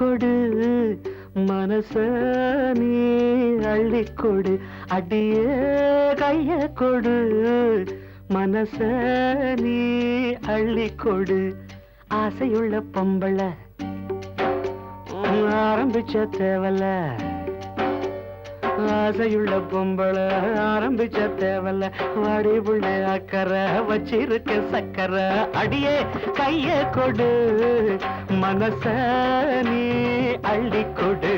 கொடு மனச நீ அள்ளி கொடு அடிய கைய கொடு மனச நீ அள்ளி கொடு. ஆசையுள்ள பொம்பளை ஆரம்பிச்ச தேவல ஆசையுள்ள பொம்பளை ஆரம்பிச்ச தேவல வடிவுள்ள அக்கறை வச்சிருக்க சக்கரை. அடியே கைய கொடு மனச நீ அள்ளி கொடு.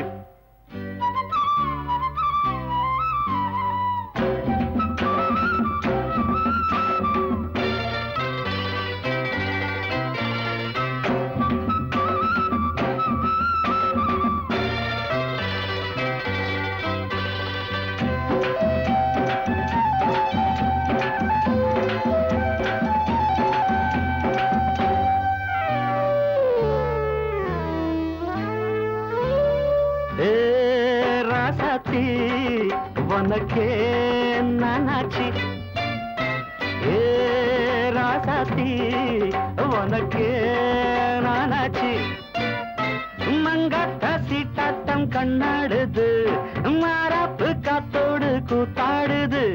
ராசாத்தி உனக்கே நானாச்சி ஏ ராசாத்தி உனக்கே நானாச்சி மங்காத்த சீட்டாட்டம் கண்ணாடுது மாறாப்பு காத்தோடு கூத்தாடுது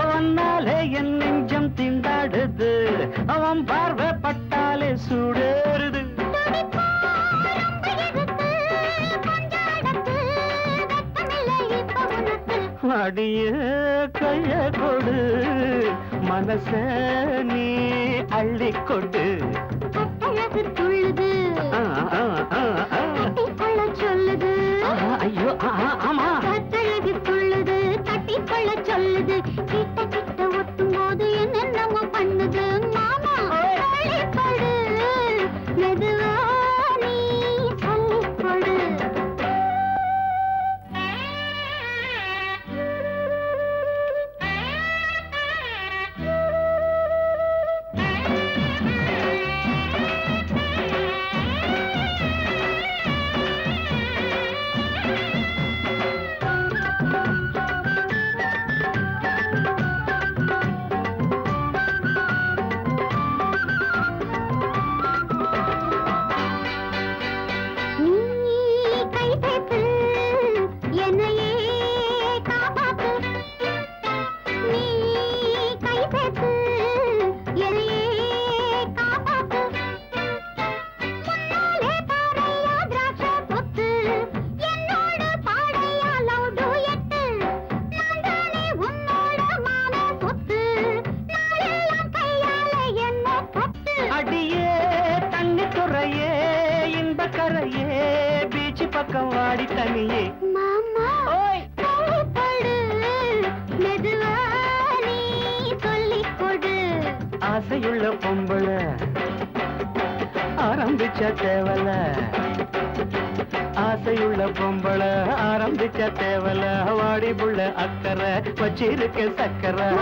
அவனாலே என் நெஞ்சம் திண்டாடுது அவன் பார்வை பட்டாலே சூடு அடிய கைய கொடு. மனச நீ அள்ளி கொடு. ஆ, ஆ, ஆ, ஆ. ஆ, ஐயோ ஆமா. பக்கம் வாடி தனியே. மாமா ஓய். ஆசையுள்ள பொம்பளை. ஆரம்பிச்ச தேவல. ஆசையுள்ள பொம்பளை ஆரம்பிச்ச தேவல. வாடி புள்ள அக்கறை வச்சிருக்க சக்கரை.